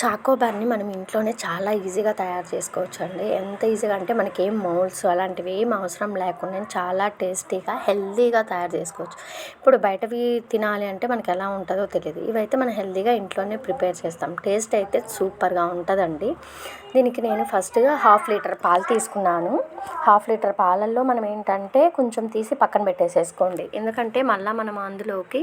చాకోబార్ని మనం ఇంట్లోనే చాలా ఈజీగా తయారు చేసుకోవచ్చు అండి ఎంత ఈజీగా అంటే మనకి ఏం మౌల్స్ అలాంటివి ఏం అవసరం లేకుండా చాలా టేస్టీగా హెల్తీగా తయారు చేసుకోవచ్చు. ఇప్పుడు బయటవి తినాలి అంటే మనకి ఎలా ఉంటుందో తెలియదు. ఇవైతే మనం హెల్తీగా ఇంట్లోనే ప్రిపేర్ చేస్తాం. టేస్ట్ అయితే సూపర్గా ఉంటుందండి. దీనికి నేను ఫస్ట్గా హాఫ్ లీటర్ పాలు తీసుకున్నాను. హాఫ్ లీటర్ పాలల్లో మనం ఏంటంటే కొంచెం తీసి పక్కన పెట్టేసేసుకోండి. ఎందుకంటే మళ్ళీ మనం అందులోకి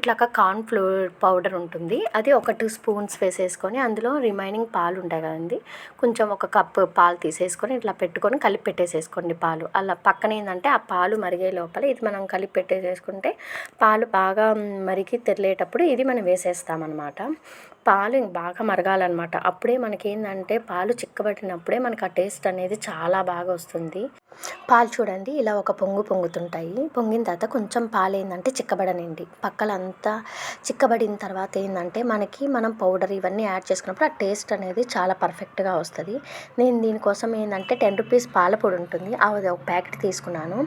ఇట్లా కార్న్ ఫ్లోర్ పౌడర్ ఉంటుంది. అది ఒక టూ స్పూన్స్ వేసేసుకొని అందులో రిమైనింగ్ పాలు ఉంటాయి కదండి. కొంచెం ఒక కప్పు పాలు తీసేసుకొని ఇట్లా పెట్టుకొని కలిపి పెట్టేసేసుకోండి పాలు. అలా పక్కన ఏంటంటే ఆ పాలు మరిగే లోపల ఇది మనం కలిపి పెట్టేసేసుకుంటే పాలు బాగా మరిగి తెరలేటప్పుడు ఇది మనం వేసేస్తామన్నమాట. పాలు బాగా మరగాలన్నమాట. అప్పుడే మనకి ఏంటంటే పాలు చిక్కబట్టినప్పుడే మనకు ఆ టేస్ట్ అనేది చాలా బాగా వస్తుంది. పాలు చూడండి ఇలా ఒక పొంగు పొంగుతుంటాయి. పొంగిన తర్వాత కొంచెం పాలు ఏంటంటే చిక్కబడనండి. పక్కలంతా చిక్కబడిన తర్వాత ఏంటంటే మనకి మనం పౌడర్ ఇవన్నీ యాడ్ చేసుకున్నప్పుడు ఆ టేస్ట్ అనేది చాలా పర్ఫెక్ట్గా వస్తుంది. నేను దీనికోసం ఏంటంటే టెన్ రూపీస్ పాల పొడి ఉంటుంది. అది ఒక ప్యాకెట్ తీసుకున్నాను.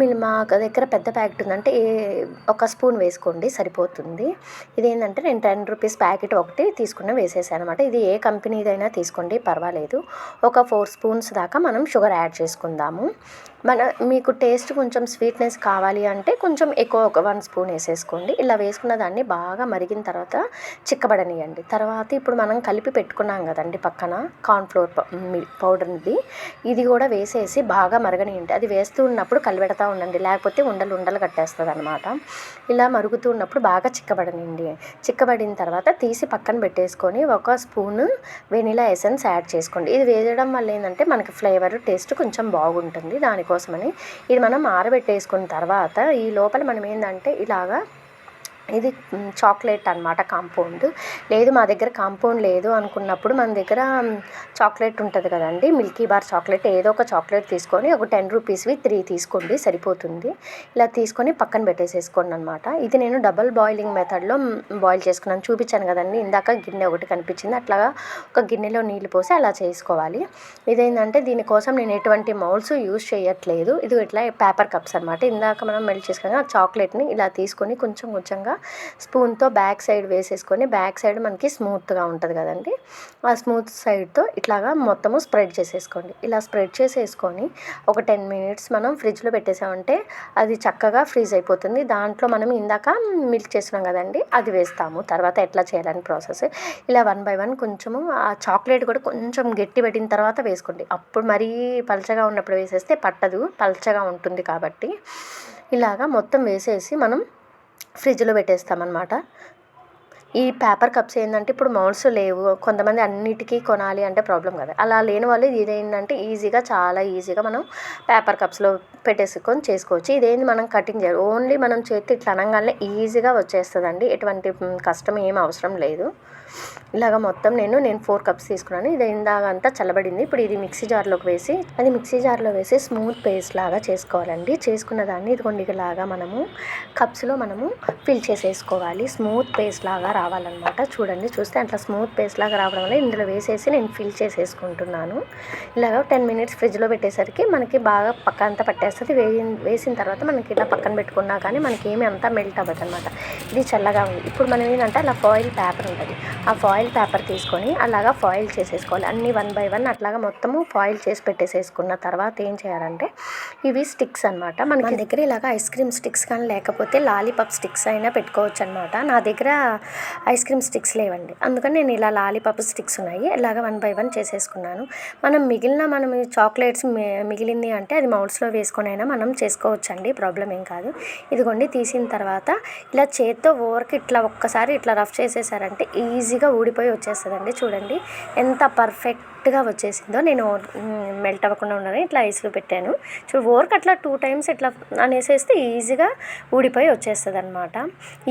మీరు మా దగ్గర పెద్ద ప్యాకెట్ ఉందంటే ఒక స్పూన్ వేసుకోండి సరిపోతుంది. ఇదేంటంటే నేను టెన్ రూపీస్ ప్యాకెట్ ఒకటి తీసుకున్న వేసేసాను అనమాట ఇది ఏ కంపెనీదైనా తీసుకోండి పర్వాలేదు. ఒక ఫోర్ స్పూన్స్ దాకా మనం షుగర్ యాడ్ చేసుకుందాము. మన మీకు టేస్ట్ కొంచెం స్వీట్నెస్ కావాలి అంటే కొంచెం ఎక్కువ ఒక వన్ స్పూన్ వేసేసుకోండి. ఇలా వేసుకున్న దాన్ని బాగా మరిగిన తర్వాత చిక్కబడనియండి. తర్వాత ఇప్పుడు మనం కలిపి పెట్టుకున్నాం కదండి పక్కన కార్న్ఫ్లోర్ పౌడర్ది. ఇది కూడా వేసేసి బాగా మరగనియండి. అది వేస్తూ ఉన్నప్పుడు కలిపెడతా ఉండండి. లేకపోతే ఉండలు ఉండలు కట్టేస్తుంది అనమాట ఇలా మరుగుతూ ఉన్నప్పుడు బాగా చిక్కబడనియండి. చిక్కబడిన తర్వాత తీసి పక్కన పెట్టేసుకొని ఒక స్పూన్ వెనిలా ఎసెన్స్ యాడ్ చేసుకోండి. ఇది వేయడం వల్ల ఏంటంటే మనకి ఫ్లేవర్ టేస్ట్ కొంచెం బాగుంటుంది. దానికోసమని ఇది మనం ఆరబెట్టేసుకున్న తర్వాత ఈ లోపల మనం ఏంటంటే ఇలాగా ఇది చాక్లెట్ అనమాట కాంపౌండ్. లేదు మా దగ్గర కాంపౌండ్ లేదు అనుకున్నప్పుడు మన దగ్గర చాక్లెట్ ఉంటుంది కదండి. మిల్కీ బార్ చాక్లెట్ ఏదో ఒక చాక్లెట్ తీసుకొని ఒక టెన్ రూపీస్వి త్రీ తీసుకోండి సరిపోతుంది. ఇలా తీసుకొని పక్కన పెట్టేసేసుకోండి అనమాట ఇది నేను డబల్ బాయిలింగ్ మెథడ్లో బాయిల్ చేసుకున్నాను. చూపించాను కదండి ఇందాక గిన్నె ఒకటి కనిపించింది. అట్లాగా ఒక గిన్నెలో నీళ్ళు పోసి అలా చేసుకోవాలి. ఇదేంటంటే దీనికోసం నేను ఎటువంటి మౌల్స్ యూజ్ చేయట్లేదు. ఇది ఇట్లా పేపర్ కప్స్ అనమాట ఇందాక మనం మెల్ట్ చేసుకుని చాక్లెట్ని ఇలా తీసుకొని కొంచెం కొంచెంగా స్పూన్తో బ్యాక్ సైడ్ వేసేసుకొని బ్యాక్ సైడ్ మనకి స్మూత్గా ఉంటుంది కదండి. ఆ స్మూత్ సైడ్తో ఇట్లాగా మొత్తము స్ప్రెడ్ చేసేసుకోండి. ఇలా స్ప్రెడ్ చేసేసుకొని ఒక టెన్ మినిట్స్ మనం ఫ్రిడ్జ్లో పెట్టేసామంటే అది చక్కగా ఫ్రీజ్ అయిపోతుంది. దాంట్లో మనం ఇందాక మిల్క్ చేసినాం కదండి అది వేస్తాము. తర్వాత ఎట్లా చేయాలని ప్రాసెస్. ఇలా వన్ బై వన్ కొంచెము ఆ చాక్లెట్ కూడా కొంచెం గట్టి పెట్టిన తర్వాత వేసుకోండి. అప్పుడు మరీ పలచగా ఉన్నప్పుడు వేసేస్తే పట్టదు పలచగా ఉంటుంది కాబట్టి. ఇలాగా మొత్తం వేసేసి మనం ఫ్రిడ్జ్లో పెట్టేస్తామన్నమాట. ఈ పేపర్ కప్స్ ఏంటంటే ఇప్పుడు మౌల్స్ లేవు. కొంతమంది అన్నిటికీ కొనాలి అంటే ప్రాబ్లం కదా. అలా లేని వాళ్ళు ఇది ఏంటంటే ఈజీగా చాలా ఈజీగా మనం పేపర్ కప్స్లో పెట్టేసుకొని చేసుకోవచ్చు. ఇదేంది మనం కటింగ్ చేయాలి. ఓన్లీ మనం చేతి ఇట్లా అనగానే ఈజీగా వచ్చేస్తుందండి. ఎటువంటి కష్టం ఏం అవసరం లేదు. ఇలాగ మొత్తం నేను నేను ఫోర్ కప్స్ తీసుకున్నాను. ఇది ఇందాకంతా చల్లబడింది. ఇప్పుడు ఇది మిక్సీ జార్లోకి వేసి అది మిక్సీ జార్లో వేసి స్మూత్ పేస్ట్ లాగా చేసుకోవాలండి. చేసుకున్న దాన్ని ఇదిగోండి లాగా మనము కప్స్లో మనము ఫిల్ చేసేసుకోవాలి. స్మూత్ పేస్ట్ లాగా రావాలన్నమాట. చూడండి చూస్తే అట్లా స్మూత్ పేస్ట్ లాగా రావడం వల్ల ఇందులో వేసేసి నేను ఫిల్ చేసేసుకుంటున్నాను. ఇలాగ టెన్ మినిట్స్ ఫ్రిడ్జ్లో పెట్టేసరికి మనకి బాగా పక్క అంతా పట్టేస్తుంది. వేసి వేసిన తర్వాత మనకి ఇలా పక్కన పెట్టుకున్నా కానీ మనకి ఏమి అంతా మెల్ట్ అవ్వదు అనమాట ఇది చల్లగా ఉంది. ఇప్పుడు మనం ఏంటంటే అలా ఫాయిల్ పేపర్ ఉంటుంది. ఆ ఫాయిల్ ఫాయిల్ పేపర్ తీసుకొని అలాగా ఫాయిల్ చేసేసుకోవాలి. అన్నీ వన్ బై వన్ అట్లాగా మొత్తము ఫాయిల్ చేసి పెట్టేసేసుకున్న తర్వాత ఏం చేయాలంటే ఇవి స్టిక్స్ అనమాట మన దగ్గర ఇలాగ ఐస్ క్రీమ్ స్టిక్స్ కానీ లేకపోతే లాలీపాప్ స్టిక్స్ అయినా పెట్టుకోవచ్చు అనమాట నా దగ్గర ఐస్ క్రీమ్ స్టిక్స్ లేవండి. అందుకని నేను ఇలా లాలీపాప్ స్టిక్స్ ఉన్నాయి. ఇలాగ వన్ బై వన్ చేసేసుకున్నాను. మనం మిగిలిన మనం చాక్లెట్స్ మిగిలింది అంటే అది మౌల్స్లో వేసుకొని అయినా మనం చేసుకోవచ్చు అండి ప్రాబ్లం ఏం కాదు. ఇదిగోండి తీసిన తర్వాత ఇలా చేత్తో ఓవర్కి ఇట్లా ఒక్కసారి ఇట్లా రఫ్ చేసేసారంటే ఈజీగా ఊడిపోయి వచ్చేస్తుందండి. చూడండి ఎంత పర్ఫెక్ట్గా వచ్చేసిందో. నేను మెల్ట్ అవ్వకుండా ఉండని ఇట్లా ఐస్లో పెట్టాను. చూడు ఓర్క్ అట్లా టూ టైమ్స్ ఇట్లా అనేసేస్తే ఈజీగా ఊడిపోయి వచ్చేస్తుంది అనమాట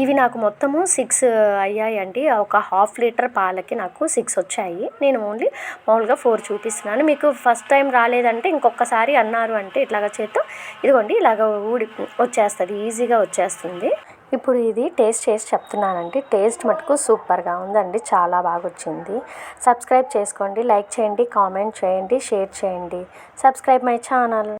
ఇవి నాకు మొత్తము సిక్స్ అయ్యాయి అండి ఒక హాఫ్ లీటర్ పాలకి నాకు సిక్స్ వచ్చాయి. నేను ఓన్లీ మామూలుగా ఫోర్ చూపిస్తున్నాను. మీకు ఫస్ట్ టైం రాలేదంటే ఇంకొకసారి అన్నారు అంటే ఇట్లాగ చేత్తో ఇదిగోండి ఇలాగ ఊడి వచ్చేస్తుంది ఈజీగా వచ్చేస్తుంది. ఇప్పుడు ఇది టేస్ట్ చేసి చెప్తున్నానండి. టేస్ట్ మటుకు సూపర్గా ఉందండి. చాలా బాగా వచ్చింది సబ్స్క్రైబ్ చేసుకోండి లైక్ చేయండి కామెంట్ చేయండి షేర్ చేయండి. Subscribe my channel.